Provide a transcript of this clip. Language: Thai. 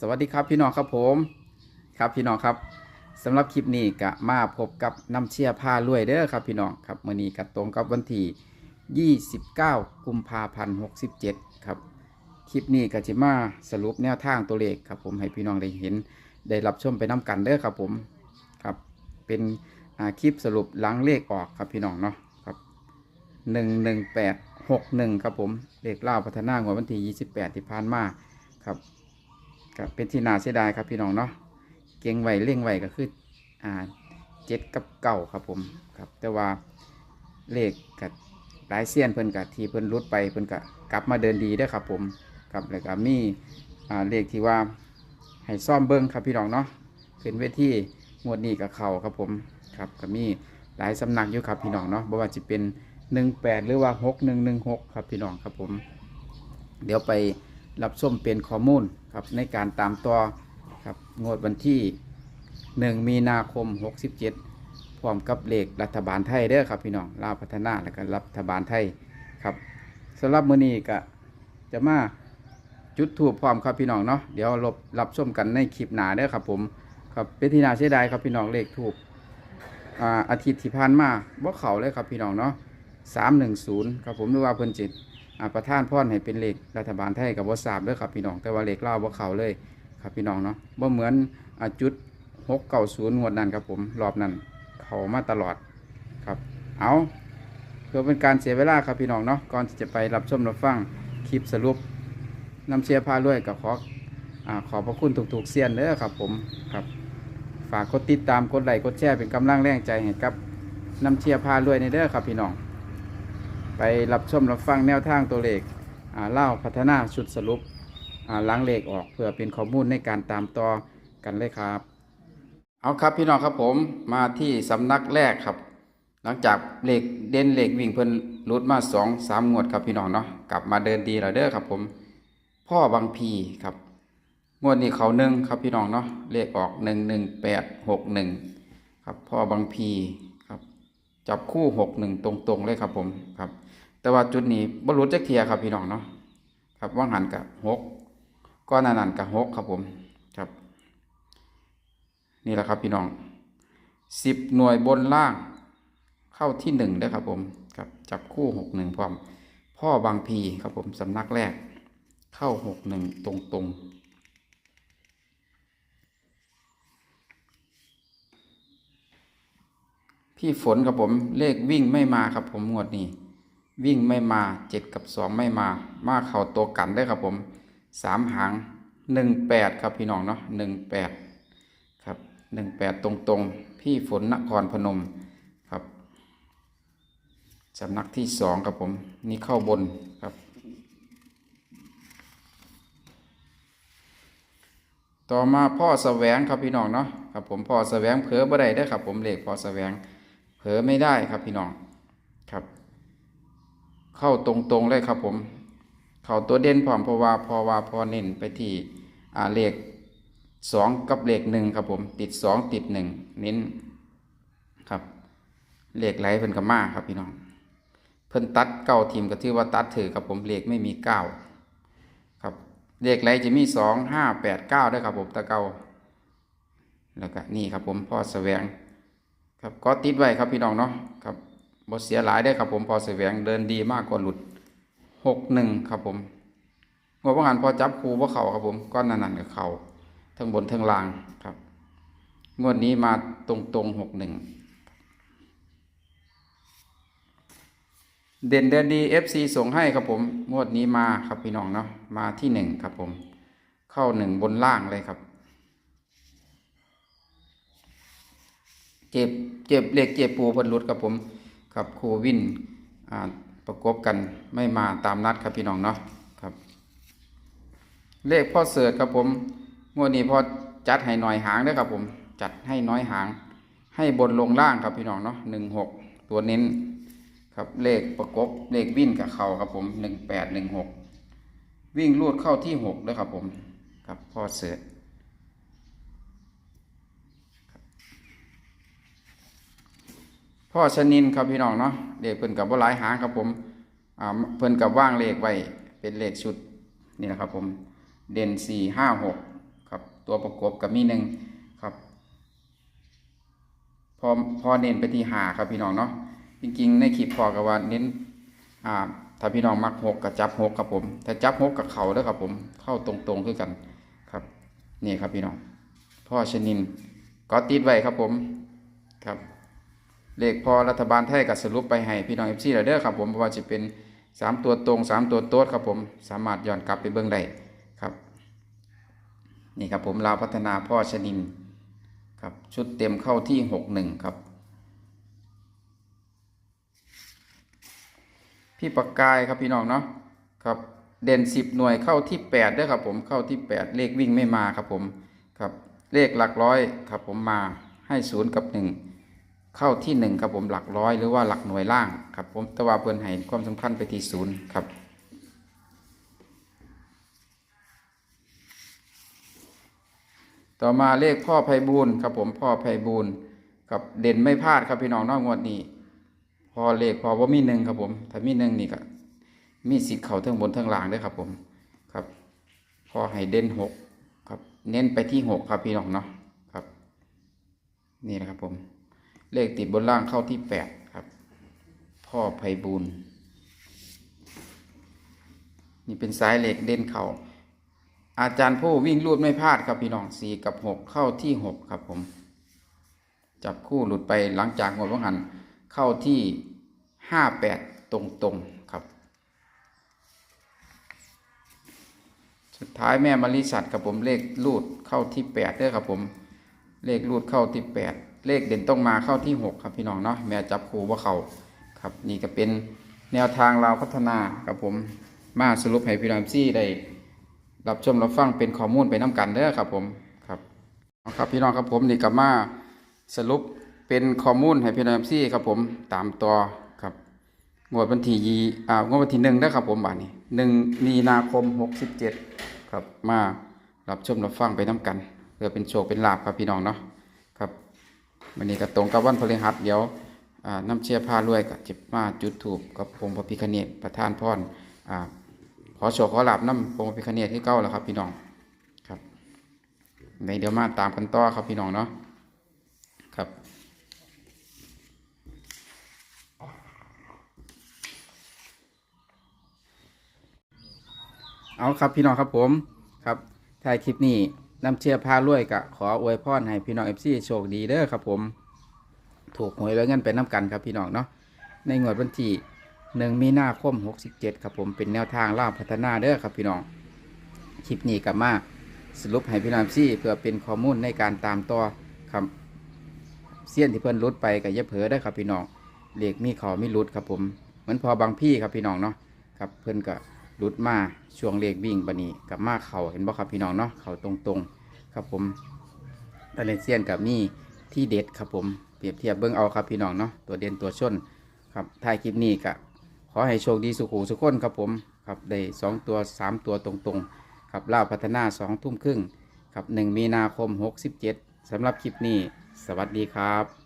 สวัสดีครับพี่น้องครับผมครับพี่น้องครับสำหรับคลิปนี้ก็มาพบกับน้ำเชี่ยผ้ารวยเด้อครับพี่น้องครับมื่อนี้ก็ตรงกับวันที่29 กุมภาพันธ์67ครับคลิปนี้ก็จะมาสรุปแนวทางตัวเลขครับผมให้พี่น้องได้เห็นได้รับชมไปน้ากันเด้อครับผมครับเป็นคลิปสรุปหลังเลขออกครับพี่น้องเนาะครับ11861ครับผมเลขเล่าพัฒนางวดวันที่28ที่ผ่านมาครับ ครับเป็นที่น่าเสียดายครับพี่น้องเนาะเก่งไหวเร่งไหวก็คืออ่าเจ็ดกับเก่าครับผมครับ แต่ว่าเลขกับหลายเซียนเพิ่นกับที่เพิ่นรุดไปเพิ่นกับกลับมาเดินดีได้ครับผมครับแล้วก็มีอ่าเลขที่ว่าให้ซ่อมเบิ้งครับพี่น้องเนาะขึ้นเวทีงวดนี้กับเขาครับผมครับก็มีหลายสำนักอยู่ครับพี่น้องเนาะบ่ว่าจะเป็น 18 หรือว่า 6116 ครับพี่น้องครับผม เดี๋ยวไป รับส้มเป็นข้อมูลครับในการตามต่อครับงวดวันที่ 1 มีนาคม 67 พร้อมกับเลขรัฐบาลไทยเด้อครับพี่น้องลาวพัฒนาและก็รัฐบาลไทยครับสำหรับมื้อนี้ก็จะมาจุดถูกพร้อมครับพี่น้องเนาะเดี๋ยวรับรับชมกันในคลิปหนาเด้อครับผมครับเป็นที่น่าเสียดายครับพี่น้องเลขถูกอาอาทิตย์ที่ผ่านมาบ่เขาเลยครับพี่น้องเนาะ310ครับผมหรือว่าเพิ่นจิต ประธานพ่อนให้เป็นเลขรัฐบาลไทยกับวัสาบด้วยครับพี่น้องแต่ว่าเลขเล่าว่าเขาเลยครับพี่น้องเนาะบ่เหมือนอจุดหกเก้าศูนย์งวดนั้นครับผมรอบนั้นเขามาตลอดครับ เอาเพื่อเป็นการเสียเวลาครับพี่น้องเนาะก่อนจะไปรับชมรับฟังคลิปสรุปนำเชียร์พาด้วยกับขออขอบพระคุณถูกๆเสียนเด้อครับผมครับ ฝากกดติดตามกดไลค์กดแชร์เป็นกำลังแรงใจให้กับนำเชียร์พาด้วยในเด้อครับพี่น้อง ไปรับชมรับฟังแนวทางตัวเลขเล่าพัฒนาชุดสรุปล้างเลขออกเพื่อเป็นข้อมูลในการตามต่อกันเลยครับ เอาครับพี่น้องครับผมมาที่สำนักแรกครับ หลังจากเลขเด่นเลขวิ่งเพิ่นรุดมาสองสามงวดครับพี่น้องเนาะกลับมาเดินดีแล้วเด้อครับผม พ่อบางพีครับงวดนี้เขาหนึ่งครับพี่น้องเนาะเลขออกหนึ่งหนึ่งแปดหกหนึ่งครับพ่อบางพีครับจับคู่หกหนึ่งตรงๆเลยครับผมครับ แต่ว่าจุดนี้บรรลุจักเทียครับพี่น้องเนาะครับว่างหันกับหกก้อนนันกับหกครับผมครับ นี่แหละครับพี่น้องสิบหน่วยบนล่างเข้าที่หนึ่งด้วยครับผมครับจับคู่หกหนึ่งพร้อม พ่อบางพีครับผมสำนักแรก เข้าหกหนึ่งตรงๆพี่ฝนครับผมเลขวิ่งไม่มาครับผมงวดนี้ วิ่งไม่มาเจ็ดกับสองไม่มา มาเข่าตัวกันได้ครับผมสามหางหนึ่งแปดครับพี่น้องเนาะหนึ่งแปดครับหนึ่งแปดตรงๆ พี่ฝนนครพนมครับสำนักที่สองครับผมนี่เข้าบนครับ ต่อมาพ่อแสวงครับพี่น้องเนาะครับผมพ่อแสวงเผลอบ่ได้ได้ครับผมเลขพ่อแสวงเผลอไม่ได้ครับพี่น้องครับ เข้าตรงๆเลยครับผม เข้าตัวเด่นพร้อมพราะว่าพอว่าพอเน้นไปที่อ่าเลขสองกับเลขหนึ่งครับผม ติดสองติดหนึ่งเน้นครับเลขไหลเพิ่นกับมาครับพี่น้องเพิ่นตัดเก้าทีมก็ถือว่าตัดถือครับผมเลขไม่มีเก้าครับเลขไหลจะมีสองห้าแปดเก้าด้วยครับผมตะเก้าแล้วก็นี่ครับผมพ่อแสวงครับก็ติดไว้ครับพี่น้องเนาะครับ บ่เสียหลายได้ครับผมพอแสวงเดินดีมากกว่าหลุดหกหนึ่งครับผมงวดประหารพอจับครูว่าเขาครับผมก้อนนันนันกับเขาทั้งบนทั้งล่างครับ งวดนี้มาตรงตรงหกหนึ่งเด่นเดินดีเอฟซีส่งให้ครับผมงวดนี้มาครับพี่น้องเนาะมาที่หนึ่งครับผม เข้าหนึ่งบนล่างเลยครับ เจ็บเจ็บเหล็กเจ็บปูบนรุดครับผม ครับโควินประกบกันไม่มาตามนัดครับพี่น้องเนาะครับ เลขพ่อเสิร์ตครับผมงวดนี้พอจัดให้หน่อยหางด้อครับผม จัดให้น้อยหาง ให้บนลงล่างครับพี่น้องเนาะหนึ่งหกตัวเน้นครับเลขประกบเลขวิ่นกับเขาครับผมหนึ่งแปดหนึ่งหกวิ่งลูดเข้าที่หกด้วยครับผม ครับพ่อเสิร์ พ่อชนินครับพี่น้องเนาะเลขเพิ่นกับว่าหลายหางครับผมอ่าเพิ่นกับว่างเลขไว้เป็นเลขชุดนี่นะครับผมเด่นสี่ห้าหกครับตัวประกบกับมีหนึ่งครับพอพอเน้นไปที่หาครับพี่น้องเนาะจริงๆ ในคลิปพอกับว่าเน้นอ่าถ้าพี่น้องมักหกกับจับหกครับผม ถ้าจับหกกับเขาเด้อครับผมเข้าตรงๆคือกันครับนี่ครับพี่น้องพ่อชนินก็ติดไว้ครับผมครับ เลขพอรัฐบาลไทยกับสรุปไปให้พี่น้องเอฟซีเด้อครับผมเพราะว่าจะเป็นสามตัวตรงสามตัวโต๊ดครับผมสามารถย้อนกลับไปเบื้องได้ครับนี่ครับผมลาวพัฒนาพ่อชนินครับชุดเต็มเข้าที่หกหนึ่งครับ พี่ปากกายครับพี่น้องเนาะครับเด่นสิบหน่วยเข้าที่แปดด้วยครับผมเข้าที่แปดเลขวิ่งไม่มาครับผมครับเลขหลักร้อยครับผมมาให้ศูนย์กับหนึ่ง เข้าที่หนึ่งครับผมหลักร้อยหรือว่าหลักหน่วยล่างครับผมแตะว่าเพิ่นให้ความสำคัญไปที่ศูนย์ครับต่อมาเลขพ่อไพบูลครับผมพ่อไพบูลย์ครับเด่นไม่พลาดครับพี่น้องนอกงวดนี้ พอเลขพอว่ามีหนึ่งครับผมถ้ามีหนึ่งนี่ก็มีสิทธิ์เข่าทั้งบนทั้งล่างด้วยครับผมครับ พอให้เด่นหกครับ เน้นไปที่หกครับพี่น้องเนาะครับ นี่นะครับผม เลขติดบนล่างเข้าที่แปดครับ พ่อไพบูลนี่เป็นสายเหล็กเด่นเข่าอาจารย์ผู้วิ่งลูดไม่พลาดครับพี่น้องสี่กับหกเข้าที่หกครับผม จับคู่หลุดไปหลังจากงวดว่างหันเข้าที่ห้าแปดตรงๆครับ สุดท้ายแม่มาริสัตครับผมเลขลูดเข้าที่แปดเด้อครับผม เลขลูดเข้าที่แปด เลขเด่นต้องมาเข้าที่หกครับพี่น้องเนาะแม่จับคู่ว่าเขาครับ นี่ก็เป็นแนวทางเราพัฒนาครับผมมาสรุปให้พี่น้องซี่ได้รับชมรับฟังเป็นข้อมูลไปน้กันเด้อครับผมครับครับพี่น้องครับผมนี่กลับมาสรุปเป็นข้อมูลให้พี่น้องซี่ครับผมตามต่อครับงวดวันที่ยีอ่างวดวันที่หนึ่งเด้อครับผมบานี้หนึ่งมีนาคมหกสิบเจ็ดครับมารับชมรับฟังไปน้กันเพื่อเป็นโชคเป็นลาบครับพี่น้องเนาะ วันนี้ก็ตรงกับวันพฤหัสเดี๋ยวน้ำเชียร์พารวยกับจิบมาจุดถูกกับองพระพิคเนตประธานพรอขอโชคขอหลับน้ำพงพิคเนตที่เก้าแล้วครับ พี่น้องครับในเดี๋ยวมาตามกันต่อครับพี่น้องเนาะครับเอาครับพี่น้องครับผมครับถ่ายคลิปนี้ น้ำเชื่อพารวยกะขออวยพรให้พี่น้องเอฟซีโชคดีเด้อครับผม ถูกหวยแล้วเงินไปน้ำกันครับพี่น้องเนาะในงวดวันที่หนึ่งมีนาคม67 ครับผมเป็นแนวทางล่าพัฒนาเด้อครับพี่น้องคลิปนี้กับมาสรุปให้พี่น้องซี่เพื่อเป็นข้อมูลในการตามต่อครับเสี้ยนที่เพิ่นรุดไปกับยะเผลอได้ครับพี่น้องเหล็กมีขามีรุดครับผม เหมือนพอบางพี่ครับพี่น้องเนาะครับเพิ่นก็ รุดมาช่วงเล็กวิ่งบันนี้กับมาเข่าเห็นบ่ครับพี่น้องเนาะเข่าตรงๆครับผมตะเลนเซียนกับนี่ที่เด็ดครับผมเปรียบเทียบเบิ้องเอาครับพี่น้องเนาะตัวเด่นตัวชนครับท้ายคลิปนี้กะขอให้โชคดีสุขุสุขคนครับผมครับได้สองตัวสามตัวตรงๆครับล่าวพัฒนาสองทุ่มครึ่งครับหนึ่งมีนาคมหกสิบเจ็ดสำหรับคลิปนี้ สวัสดีครับ